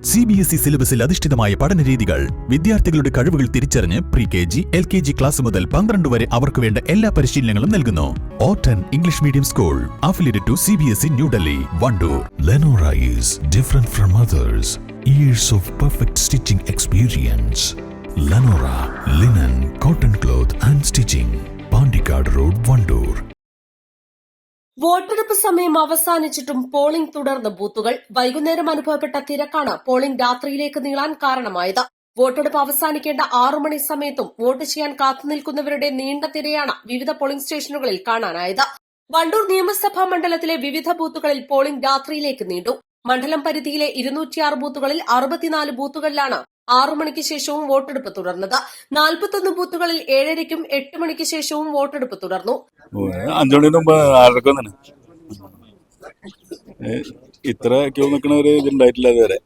C B S E സിലബസിൽ അധിഷ്ഠിതമായ പഠന രീതികൾ വിദ്യാർത്ഥികളുടെ കഴിവുകൾ തിരിച്ചറിഞ്ഞ് pre K G L K G class മുതൽ പന്ത്രണ്ട് വരെ അവർക്ക് വേണ്ട എല്ലാ പരിശീലനങ്ങളും നൽകുന്നു ഓട്ടൻ English medium school affiliated to C B S E New Delhi Wandoor Lenora is different from others. Years of perfect stitching experience Lenora linen, cotton cloth and stitching. വോട്ടെടുപ്പ് സമയം അവസാനിച്ചിട്ടും പോളിംഗ് തുടർന്ന് ബൂത്തുകൾ. വൈകുന്നേരം അനുഭവപ്പെട്ട തിരക്കാണ് പോളിംഗ് രാത്രിയിലേക്ക് നീളാൻ കാരണമായത്. വോട്ടെടുപ്പ് അവസാനിക്കേണ്ട ആറു മണി സമയത്തും വോട്ട് ചെയ്യാൻ കാത്തുനിൽക്കുന്നവരുടെ നീണ്ട തിരയാണ് വിവിധ പോളിംഗ് സ്റ്റേഷനുകളിൽ കാണാനായത്. വണ്ടൂർ നിയമസഭാ മണ്ഡലത്തിലെ വിവിധ ബൂത്തുകളിൽ പോളിംഗ് രാത്രിയിലേക്ക് നീണ്ടു. മണ്ഡലം പരിധിയിലെ ഇരുന്നൂറ്റിയാറ് ബൂത്തുകളിൽ അറുപത്തിനാല് ബൂത്തുകളിലാണ് ആറു മണിക്ക് ശേഷവും വോട്ടെടുപ്പ് തുടർന്നത്. നാൽപ്പത്തൊന്ന് ബൂത്തുകളിൽ ഏഴരയ്ക്കും എട്ട് മണിക്ക് ശേഷവും വോട്ടെടുപ്പ് തുടർന്നു. ഇത്ര ക്യൂ നിൽക്കണ ഒരു ഇതുണ്ടായിട്ടില്ല ഇതുവരെ.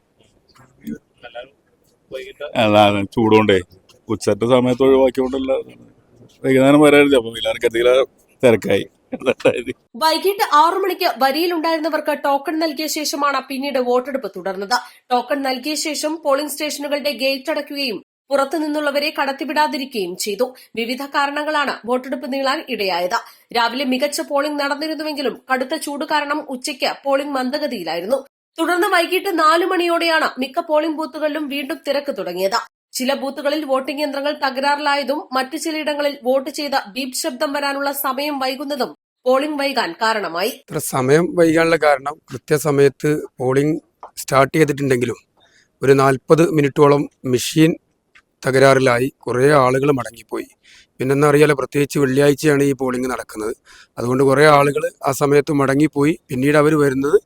ചൂടുകൊണ്ടേ. ഉച്ചത്തെ സമയത്ത് ഒഴിവാക്കിയോണ്ടല്ല. വൈകുന്നേരം വരായിരുന്നു. അപ്പൊ എല്ലാവർക്കും എന്തെങ്കിലും തിരക്കായി. വൈകിട്ട് ആറു മണിക്ക് വരിയിലുണ്ടായിരുന്നവർക്ക് ടോക്കൺ നൽകിയ ശേഷമാണ് പിന്നീട് വോട്ടെടുപ്പ് തുടർന്നത്. ടോക്കൺ നൽകിയ ശേഷം പോളിംഗ് സ്റ്റേഷനുകളുടെ ഗേറ്റ് അടയ്ക്കുകയും പുറത്തുനിന്നുള്ളവരെ കടത്തിവിടാതിരിക്കുകയും ചെയ്തു. വിവിധ കാരണങ്ങളാണ് വോട്ടെടുപ്പ് നീളാൻ ഇടയായത്. രാവിലെ മികച്ച പോളിംഗ് നടന്നിരുന്നുവെങ്കിലും കടുത്ത ചൂട് കാരണം ഉച്ചയ്ക്ക് പോളിംഗ് മന്ദഗതിയിലായിരുന്നു. തുടർന്ന് വൈകിട്ട് നാലു മണിയോടെയാണ് മിക്ക പോളിംഗ് ബൂത്തുകളിലും വീണ്ടും തിരക്ക് തുടങ്ങിയത്. ചില ബൂത്തുകളിൽ വോട്ടിംഗ് യന്ത്രങ്ങൾ തകരാറിലായതും മറ്റു ചിലയിടങ്ങളിൽ വോട്ട് ചെയ്ത ബീപ് ശബ്ദം വരാനുള്ള സമയം വൈകുന്നതും പോളിംഗ് വൈകാൻ കാരണമായി. ഇത്ര സമയം വൈകാനുള്ള കാരണം കൃത്യസമയത്ത് പോളിംഗ് സ്റ്റാർട്ട് ചെയ്തിട്ടുണ്ടെങ്കിലും ഒരു നാൽപ്പത് മിനിറ്റോളം മെഷീൻ തകരാറിലായി കുറേ ആളുകൾ മടങ്ങിപ്പോയി. പിന്നെന്താ അറിയാലോ പ്രത്യേകിച്ച് വെള്ളിയാഴ്ചയാണ് ഈ പോളിംഗ് നടക്കുന്നത്. അതുകൊണ്ട് കുറേ ആളുകൾ ആ സമയത്ത് മടങ്ങിപ്പോയി. പിന്നീട് അവർ വരുന്നത്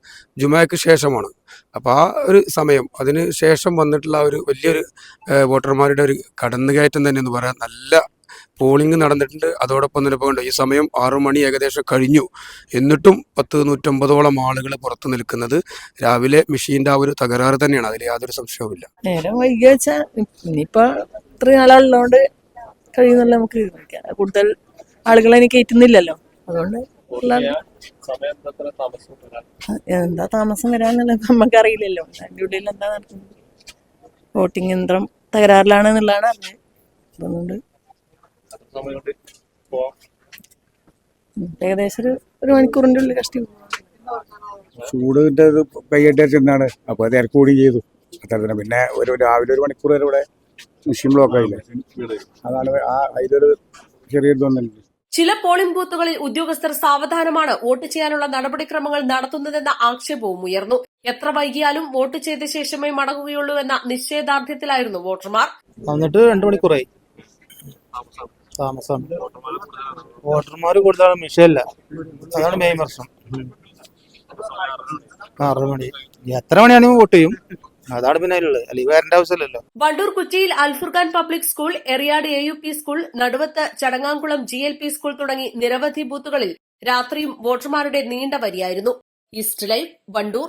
ജുമാക്ക് ശേഷമാണ്. അപ്പോൾ ആ ഒരു സമയം അതിന് ശേഷം വന്നിട്ടുള്ള ഒരു വലിയൊരു വോട്ടർമാരുടെ ഒരു കടന്നുകയറ്റം തന്നെ എന്ന് പറയാൻ നല്ല പോളിംഗ് നടന്നിട്ടുണ്ട്. അതോടൊപ്പം തന്നെ ഇപ്പോൾ ഈ സമയം ആറു മണി ഏകദേശം കഴിഞ്ഞു. എന്നിട്ടും പത്ത് നൂറ്റമ്പതോളം ആളുകൾ പുറത്തു നിൽക്കുന്നത് രാവിലെ മെഷീന്റെ ആ ഒരു തകരാറ് തന്നെയാണ്. അതിൽ യാതൊരു സംശയവുമില്ല. നേരം വൈകിയ വെച്ചാൽ ഇനിയിപ്പോ ഇത്രയും നാളുള്ളതുകൊണ്ട് കഴിയുന്നല്ല നമുക്ക്. കൂടുതൽ ആളുകളെ എനിക്ക് കയറ്റുന്നില്ലല്ലോ. അതുകൊണ്ട് എന്താ താമസം വരാന്നുള്ളത് നമുക്ക് അറിയില്ലല്ലോ ഉള്ളിൽ എന്താ നടക്കുന്നത്? വോട്ടിംഗ് യന്ത്രം തകരാറിലാണെന്നുള്ളതാണ് അറിഞ്ഞത്. അതുകൊണ്ട് ഉം, ഏകദേശം ഒരു ഒരു മണിക്കൂറിന്റെ ഉള്ളിൽ കഷ്ടി ചൂടിന്റെ ഇത് പെയ്യട്ടെ ചെന്നാണ് അപ്പൊ തിരക്ക് കൂടി ചെയ്തു. അത്ര തന്നെ. പിന്നെ ഒരു രാവിലെ ഒരു മണിക്കൂർ വരെ ഇവിടെ മെഷീൻ ബ്ലോക്ക് ആയില്ലേ? അതാണ് ആ അതിലൊരു ചെറിയ ഇതൊന്നുമില്ല ചില പോളിംഗ് ബൂത്തുകളിൽ ഉദ്യോഗസ്ഥർ സാവധാനമാണ് വോട്ട് ചെയ്യാനുള്ള നടപടിക്രമങ്ങൾ നടത്തുന്നതെന്ന ആക്ഷേപവും ഉയർന്നു. എത്ര വൈകിയാലും വോട്ട് ചെയ്ത ശേഷമേ മടങ്ങുകയുള്ളൂ എന്ന നിശ്ചയദാർഢ്യത്തിലായിരുന്നു വോട്ടർമാർ. എന്നിട്ട് രണ്ടു മണിക്കൂറായി. താമസം. വോട്ടർമാർ കൂടുതലാണ് മിഷയല്ല അതാണ് മെയിൻ പ്രശ്നം. മണി. എത്ര മണിയാണെങ്കിൽ വോട്ട് ചെയ്യും. വണ്ടൂർ കുറ്റിയിൽ Alfurqan public school Eriyad A U P school Naduvath Chadangamkulam G L P school തുടങ്ങി നിരവധി ബൂത്തുകളിൽ രാത്രിയും വോട്ടർമാരുടെ നീണ്ട വരിയായിരുന്നു. East live Wandoor.